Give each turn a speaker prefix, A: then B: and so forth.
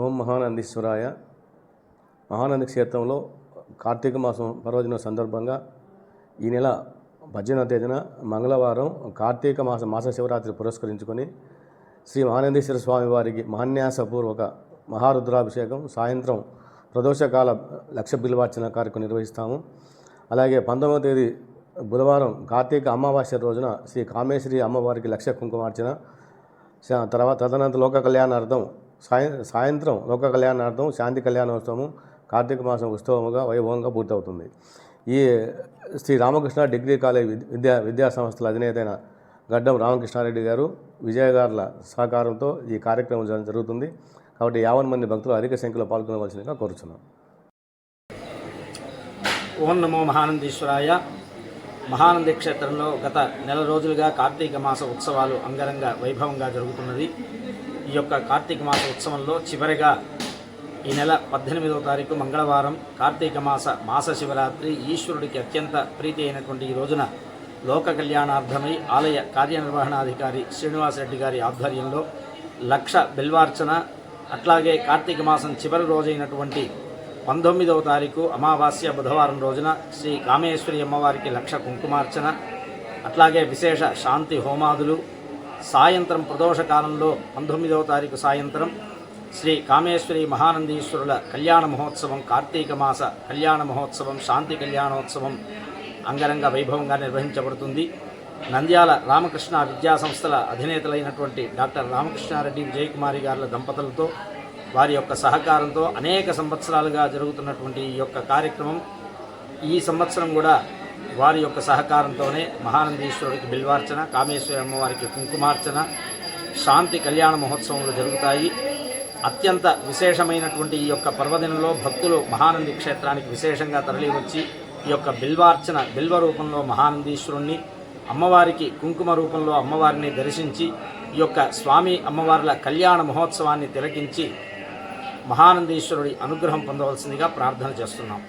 A: ఓం మహానందీశ్వరాయ. మహానంది క్షేత్రంలో కార్తీక మాసం పర్వదినం సందర్భంగా ఈ నెల పద్దెనిమిదవ తేదీన మంగళవారం కార్తీక మాస మాస శివరాత్రి పురస్కరించుకొని శ్రీ మహానందీశ్వర స్వామి వారికి మహాన్యాసపూర్వక మహారుద్రాభిషేకం సాయంత్రం ప్రదోషకాల లక్ష బిల్వార్చన కార్యక్రమం నిర్వహిస్తాము. అలాగే పంతొమ్మిదవ తేదీ బుధవారం కార్తీక అమావాస్య రోజున శ్రీ కామేశ్వరి అమ్మవారికి లక్ష కుంకుమార్చన. తర్వాత తదనంత లోక కళ్యాణార్థం సాయ సాయంత్రం లోక కళ్యాణార్థం శాంతి కళ్యాణోత్సవం కార్తీక మాసం ఉత్సవముగా వైభవంగా పూర్తవుతుంది. ఈ శ్రీ రామకృష్ణ డిగ్రీ కాలేజ్ విద్యా విద్యా సంస్థల అధినేత అయిన గడ్డం రామకృష్ణారెడ్డి గారు విజయగారుల సహకారంతో ఈ కార్యక్రమం జరుగుతుంది. కాబట్టి యావన్ మంది భక్తులు అధిక సంఖ్యలో పాల్గొనవలసిందిగా కోరుచున్నాం.
B: ఓం నమో మహానందీశ్వరాయ. మహానంది క్షేత్రంలో గత నెల రోజులుగా కార్తీక మాస ఉత్సవాలు అంగరంగ వైభవంగా జరుగుతున్నది. ఈ యొక్క కార్తీక మాస ఉత్సవంలో చివరిగా ఈ నెల పద్దెనిమిదవ తారీఖు మంగళవారం కార్తీక మాస మాస శివరాత్రి ఈశ్వరుడికి అత్యంత ప్రీతి అయినటువంటి ఈ రోజున లోక కళ్యాణార్థమై ఆలయ కార్యనిర్వహణాధికారి శ్రీనివాసరెడ్డి గారి ఆధ్వర్యంలో లక్ష బిల్వార్చన అట్లాగే కార్తీక మాసం చివరి రోజైనటువంటి పంతొమ్మిదవ తారీఖు అమావాస్య బుధవారం రోజున శ్రీ కామేశ్వరి అమ్మవారికి లక్ష కుంకుమార్చన అట్లాగే విశేష శాంతి హోమాదులు. సాయంత్రం ప్రదోషకాలంలో పంతొమ్మిదవ తారీఖు సాయంత్రం శ్రీ కామేశ్వరి మహానందీశ్వరుల కళ్యాణ మహోత్సవం కార్తీక మాస కళ్యాణ మహోత్సవం శాంతి కళ్యాణోత్సవం అంగరంగ వైభవంగా నిర్వహించబడుతుంది. నంద్యాల రామకృష్ణ విద్యా సంస్థల అధినేతలైనటువంటి డాక్టర్ రామకృష్ణారెడ్డి విజయకుమారి గారుల దంపతులతో వారి యొక్క సహకారంతో అనేక సంవత్సరాలుగా జరుగుతున్నటువంటి ఈ యొక్క కార్యక్రమం. ఈ సంవత్సరం కూడా వారి యొక్క సహకారంతోనే మహానందీశ్వరుడికి బిల్వార్చన కామేశ్వరి అమ్మవారికి కుంకుమార్చన శాంతి కళ్యాణ మహోత్సవంలో జరుగుతాయి. అత్యంత విశేషమైనటువంటి ఈ యొక్క పర్వదినంలో భక్తులు మహానంది క్షేత్రానికి విశేషంగా తరలివచ్చి ఈ యొక్క బిల్వార్చన బిల్వ రూపంలో మహానందీశ్వరుణ్ణి అమ్మవారికి కుంకుమ రూపంలో అమ్మవారిని దర్శించి ఈ యొక్క స్వామి అమ్మవార్ల కళ్యాణ మహోత్సవాన్ని తిలకించి మహానందీశ్వరుడి అనుగ్రహం పొందవలసిందిగా ప్రార్థన చేస్తున్నాం.